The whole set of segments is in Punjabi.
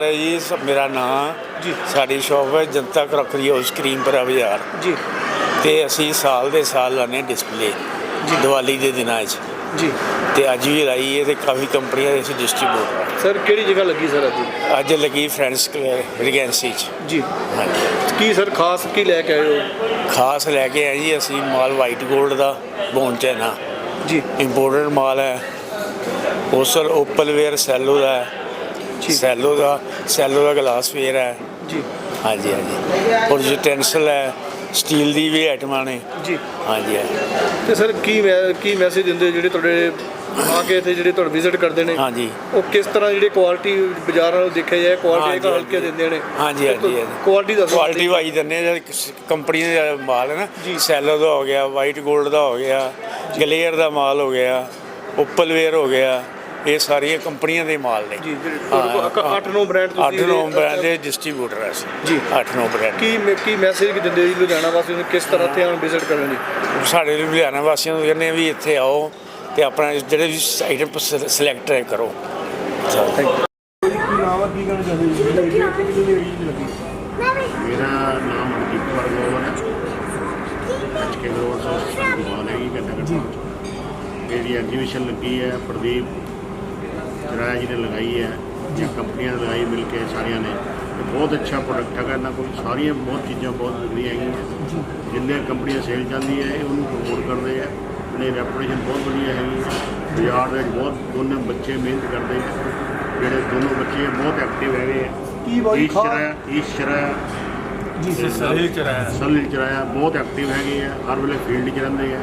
ਜੀ ਸ- ਮੇਰਾ ਨਾਮ ਜੀ। ਸਾਡੀ ਸ਼ੌਪ ਹੈ ਜਨਤਾ ਕਰੋਕਰੀ ਹਾਊਸ ਕਰੀਮਪੁਰਾ ਬਾਜ਼ਾਰ। ਜੀ। ਤੇ ਅਸੀਂ ਸਾਲ ਦੇ ਸਾਲ ਲਾਉਂਦੇ ਡਿਸਪਲੇ ਜੀ। ਦੀਵਾਲੀ ਦੇ ਦਿਨਾਂ 'ਚ ਜੀ। ਤੇ ਅੱਜ ਵੀ ਲਾਈ ਹੈ ਤੇ ਕਾਫੀ ਕੰਪਨੀਆਂ ਦੇ ਅਸੀਂ ਡਿਸਟ੍ਰੀਬਿਊਟਰ ਸਰ ਕਿਹੜੀ ਜਗ੍ਹਾ ਲੱਗੀ ਸਰ ਅੱਜ? ਅੱਜ ਲੱਗੀ ਫਰੈਂਡਸ ਰਿਗੈਂਸੀ 'ਚ। ਜੀ। ਹਾਂਜੀ। ਕੀ ਸਰ ਖਾਸ ਕੀ ਲੈ ਕੇ ਆਏ ਹੋ? ਖਾਸ ਲੈ ਕੇ ਆਏ ਜੀ ਅਸੀਂ ਮਾਲ ਵਾਈਟ 골ਡ ਦਾ ਬੋਨ ਚੈਨਾ ਜੀ। ਇੰਪੋਰਟਡ ਮਾਲ ਹੈ। ਉਸਰ ਓਪਲ ਵੇਅਰ ਸੈਲੋ ਦਾ ਹੈ। ਸੈਲੋ ਦਾ ਸੈਲੋ ਦਾ ਗਲਾਸ ਵੇਅਰ ਹੈ। ਜੀ। ਹਾਂਜੀ ਹਾਂਜੀ। ਔਰ ਯੂਟੈਂਸਲ ਹੈ ਸਟੀਲ ਦੀ ਵੀ ਆਈਟਮਾਂ ਨੇ। ਜੀ। ਹਾਂਜੀ ਹਾਂਜੀ। ਤੇ ਸਰ ਕੀ ਮੈਂ ਕੀ ਮੈਸੇਜ ਦਿੰਦੇ ਜਿਹੜੇ ਤੁਹਾਡੇ ਆ ਕੇ ਇੱਥੇ ਜਿਹੜੇ ਤੁਹਾਡੇ ਵਿਜ਼ਿਟ ਕਰਦੇ ਨੇ? ਹਾਂਜੀ। ਉਹ ਕਿਸ ਤਰ੍ਹਾਂ ਜਿਹੜੀ ਕੁਆਲਿਟੀ ਬਾਜ਼ਾਰ ਨਾਲੋਂ ਦੇਖਿਆ ਜਾਏ ਕੁਆਲਿਟੀ ਹਾਂਜੀ, ਦਾ ਹਲਕੇ ਦਿੰਦੇ ਨੇ? ਹਾਂਜੀ ਹਾਂਜੀ ਹਾਂਜੀ। ਕੁਆਲਿਟੀ ਦੱਸੋ ਕੁਆਲਿਟੀ ਵਾਈਜ਼ ਦਿੰਦੇ ਆ ਕੰਪਨੀ ਦਾ ਮਾਲ ਹੈ ਨਾ ਸੈਲੋ ਦਾ ਹੋ ਗਿਆ ਵਾਈਟ 골ਡ ਦਾ ਹੋ ਗਿਆ ਗਲੇਅਰ ਦਾ ਮਾਲ ਹੋ ਗਿਆ ਓਪਲ ਵੇਅਰ ਹੋ ਗਿਆ। ਇਹ ਸਾਰੀਆਂ ਕੰਪਨੀਆਂ ਦੇ ਮਾਲ ਨੇ। ਜੀ ਜਿਹੜੇ ਤੁਹਾਡੇ ਕੋਲ 8-9 ਬ੍ਰਾਂਡ ਅੱਠ ਨੌ ਬ੍ਰਾਂਡ ਦੇ ਡਿਸਟ੍ਰੀਬਿਊਟਰ ਅਸੀਂ। ਜੀ। ਅੱਠ ਨੌ ਬ੍ਰਾਂਡ ਕੀ ਕੀ ਮੈਸੇਜ ਕੀ ਦਿੰਦੇ ਜੀ ਲੁਧਿਆਣਾ ਵਾਸੀਆਂ ਨੂੰ? ਕਿਸ ਤਰ੍ਹਾਂ ਇੱਥੇ ਆਉਣ ਵਿਜ਼ਿਟ ਕਰਨ ਲਈ? ਸਾਡੇ ਲੁਧਿਆਣਾ ਵਾਸੀਆਂ ਨੂੰ ਕਹਿੰਦੇ ਆ ਵੀ ਇੱਥੇ ਆਓ ਤੇ ਆਪਣਾ ਜਿਹੜੇ ਵੀ ਆਈਟਮ ਸਿਲੈਕਟ ਕਰੋ ਥੈਂਕ ਯੂ ਮੇਰਾ ਨਾਮ ਹੈ। ਅੱਜ ਕੇ ਮੇਰੀ ਐਗਜੀਬਿਸ਼ਨ ਲੱਗੀ ਹੈ ਪ੍ਰਦੀਪ ਚਰਾਇਆ ਜੀ ਨੇ ਲਗਾਈ ਹੈ ਜਾਂ ਕੰਪਨੀਆਂ ਨੇ ਲਗਾਈ ਮਿਲ ਕੇ ਸਾਰਿਆਂ ਨੇ ਤੇ ਬਹੁਤ ਅੱਛਾ ਪ੍ਰੋਡਕਟ ਹੈਗਾ। ਇਹਨਾਂ ਕੋਲ ਸਾਰੀਆਂ ਬਹੁਤ ਚੀਜ਼ਾਂ ਬਹੁਤ ਵਧੀਆ ਹੈਗੀਆਂ। ਜਿੰਨੇ ਕੰਪਨੀਆਂ ਸੇਲ ਜਾਂਦੀ ਹੈ ਇਹ ਉਹਨੂੰ ਪ੍ਰਮੋਟ ਕਰਦੇ ਆ। ਇਹਦੀ ਰੈਪੂਟੇਸ਼ਨ ਬਹੁਤ ਵਧੀਆ ਹੈਗੀ ਹੈ। ਬਾਜ਼ਾਰ ਦੇ ਬਹੁਤ ਦੋਨੇ ਬੱਚੇ ਮਿਹਨਤ ਕਰਦੇ ਆ। ਜਿਹੜੇ ਦੋਨੋਂ ਬੱਚੇ ਬਹੁਤ ਐਕਟਿਵ ਹੈਗੇ ਆ। ਕੀ ਬਾਈ ਈਸ਼ ਖਾਸ? ਚਰਾਇਆ ਈਸ਼ ਚਰਾਇਆ ਜੀ ਸਲੀਲ ਚਰਾਇਆ ਬਹੁਤ ਐਕਟਿਵ ਹੈਗੇ ਆ। ਹਰ ਵੇਲੇ ਫੀਲਡ 'ਚ ਰਹਿੰਦੇ ਆ।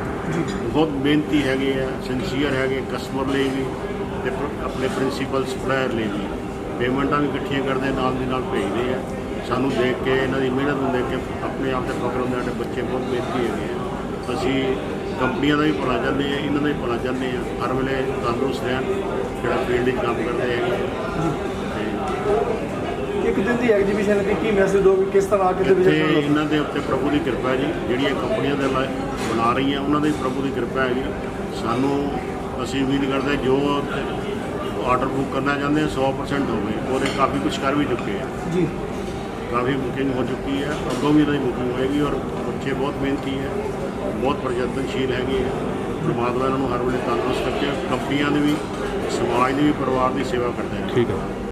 ਬਹੁਤ ਮਿਹਨਤੀ ਹੈਗੇ ਆ ਸਿੰਸੀਅਰ ਹੈਗੇ ਕਸਟਮਰ ਲਈ ਵੀ। ਤੇ ਆਪਣੇ ਪ੍ਰਿੰਸੀਪਲ ਸਪਲਾਇਰ ਲਈ ਵੀ। ਪੇਮੈਂਟਾਂ ਵੀ ਇਕੱਠੀਆਂ ਕਰਦੇ ਨਾਲ ਦੀ ਨਾਲ ਭੇਜਦੇ ਆ। ਸਾਨੂੰ ਦੇਖ ਕੇ ਇਹਨਾਂ ਦੀ ਮਿਹਨਤ ਨੂੰ ਦੇਖ ਕੇ ਆਪਣੇ ਆਪ ਤੇ ਫਖਰ ਹੁੰਦਾ ਸਾਡੇ ਬੱਚੇ ਬਹੁਤ ਮਿਹਨਤੀ ਹੈਗੇ ਆ। ਅਸੀਂ ਕੰਪਨੀਆਂ ਦਾ ਵੀ ਭਲਾ ਚਾਹੁੰਦੇ ਆ ਇਹਨਾਂ ਦਾ ਵੀ ਭਲਾ ਚਾਹੁੰਦੇ ਆ। ਹਰ ਵੇਲੇ ਤੰਦਰੁਸਤ ਰਹਿਣ ਜਿਹੜਾ ਫੀਲਡ 'ਚ ਕੰਮ ਕਰਦੇ ਹੈਗੇ ਇੱਕ ਦਿਨ ਦੀ ਐਗਜੀਬਿਸ਼ਨ ਲੱਗੀ ਕੀ ਮੈਸੇਜ ਦੋਗੇ? ਕਿਸ ਤਰ੍ਹਾਂ ਆ ਕੇ ਤੇ ਇੱਥੇ ਵਿਜ਼ਿਟ ਕਰੋ ਇਹਨਾਂ ਦੇ ਉੱਤੇ ਪ੍ਰਭੂ ਦੀ ਕਿਰਪਾ ਹੈ ਜੀ। ਜਿਹੜੀਆਂ ਕੰਪਨੀਆਂ ਦੇ ਬਣਾ ਰਹੀਆਂ ਉਹਨਾਂ ਦੀ ਪ੍ਰਭੂ ਦੀ ਕਿਰਪਾ ਹੈਗੀ ਸਾਨੂੰ ਅਸੀਂ ਉਮੀਦ ਕਰਦੇ ਹਾਂ ਜੋ ਆਰਡਰ ਬੁੱਕ ਕਰਨਾ ਚਾਹੁੰਦੇ ਹਾਂ 100% ਹੋਵੇ। ਉਹਦੇ ਕਾਫੀ ਕੁਝ ਕਰ ਵੀ ਚੁੱਕੇ ਆ। ਜੀ। ਕਾਫੀ ਬੁਕਿੰਗ ਹੋ ਚੁੱਕੀ ਹੈ ਅੱਗੋਂ ਵੀ ਇਹਨਾਂ ਦੀ ਬੁਕਿੰਗ ਹੋਏਗੀ ਔਰ ਬੱਚੇ ਬਹੁਤ ਮਿਹਨਤੀ ਹੈ ਬਹੁਤ ਪ੍ਰਯਤਨਸ਼ੀਲ ਹੈਗੇ ਆ। ਪਰਮਾਤਮਾ ਇਹਨਾਂ ਨੂੰ ਹਰ ਵੇਲੇ ਤੰਦਰੁਸਤ ਰੱਖੇ। ਕੰਪਨੀਆਂ ਦੀ ਵੀ ਸਮਾਜ ਦੀ ਵੀ ਪਰਿਵਾਰ ਦੀ ਸੇਵਾ ਕਰਦੇ ਨੇ ਠੀਕ ਹੈ